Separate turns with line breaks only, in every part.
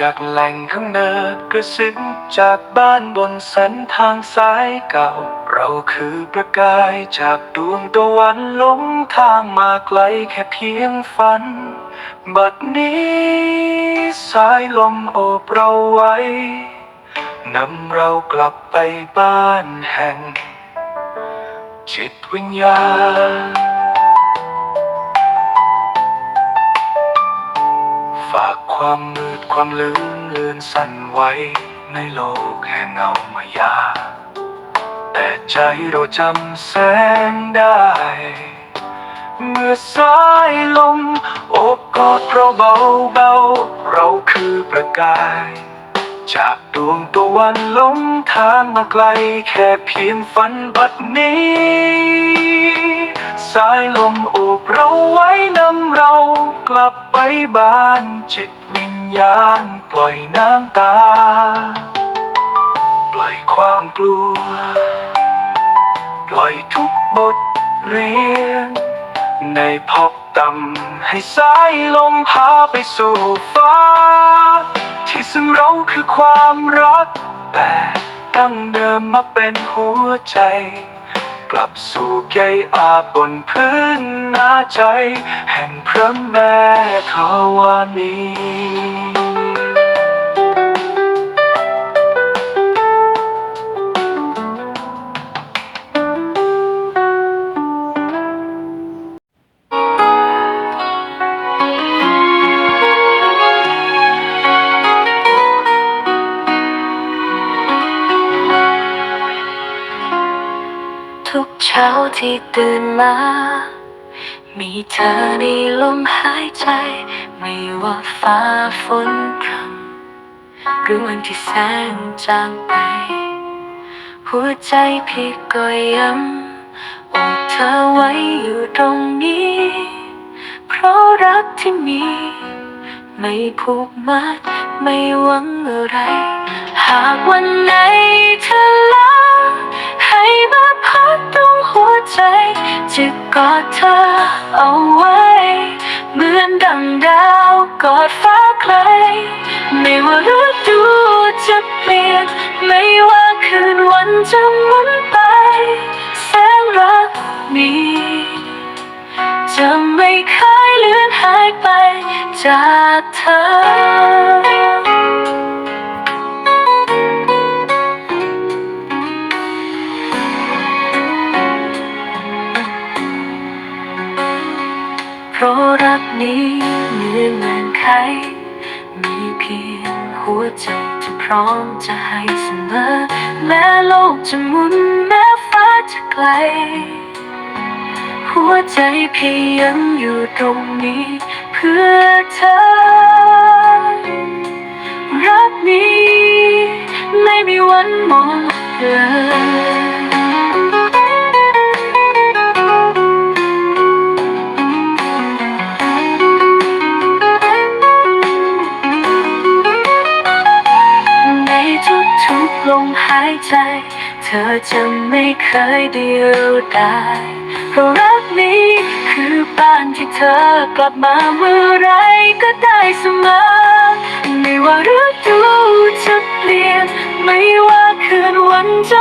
จากแหล่งกำเนิดกระซึ้งจากบ้านบนส้นทางสายเก่า เราคือประกายจากดวงตะวันลงทางมาไกลแค่เพียงฝัน บัดนี้สายลมโอบเราไว้ นำเรากลับไปบ้านแห่ง จิตวิญญาณ ความมืดความลืมเลือนสั่นไว้ในโลกแห่งเงามายา แต่ใจเราจำแสงได้ เมื่อสายลมโอบกอดเราเบาเบาเราคือประกาย จากดวงตะวันหลงทางมาไกลแค่เพียงฝันบัดนี้ สายลมโอบเราไว้นำเรา กลับไปบ้านจิตวิญญาณปล่อยน้ำตา ปล่อยความกลัว ปล่อยทุกบทเรียน ในพบต่ำให้สายลมพาไปสู่ฟ้า ที่ซึ่งเราคือความรักแต่ตั้งเดิมมาเป็นหัวใจ กลับสู่ใยอาบบนพื้นนาใจ แห่งพระแม่ธรณี
ช้าที่ตื่นมา มีเธอในลมหายใจ ไม่ว่าฟ้าฝนพรำหรือวันที่แสงจางไป หัวใจพี่ก็ย้ำอกเธอไว้อยู่ตรงนี้ เพราะรักที่มี ไม่ผูกมัดไม่หวังอะไร หากวันไหนเธอลาให้มา ใจ จะกอดเธอเอาไว้ เหมือนดังดาวกอดฟ้าไกล ไม่ว่าฤดูจะเปลี่ยน ไม่ว่าคืนวันจะหมุนไป แสงรักนี้จะไม่เคยเลือนหายไปจากเธอ เพราะรักนี้เหมือนเงื่อนไขมีเพียงหัวใจที่พร้อมจะให้เสมอ แม้โลกจะหมุนแม้ฟ้าจะไกล หัวใจพี่ยังอยู่ตรงนี้ เพื่อเธอ รักนี้ไม่มีวันหมดเลย ใจ เธอจะไม่เคยเดียวดายเพราะรักนี้คือบ้านที่เธอกลับมาเมื่อไรก็ได้เสมอ ไม่ว่าฤดูจะเปลี่ยน ไม่ว่าคืนวันจะ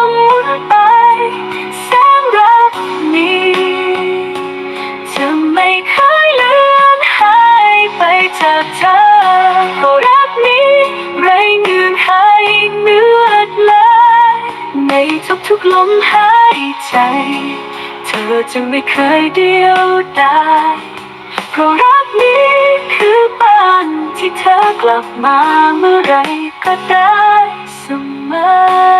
มหายใจ เธอจะไม่เคยเดียวดายเพราะรักนี้คือบ้านที่เธอกลับมาเมื่อไรก็ได้เสมอ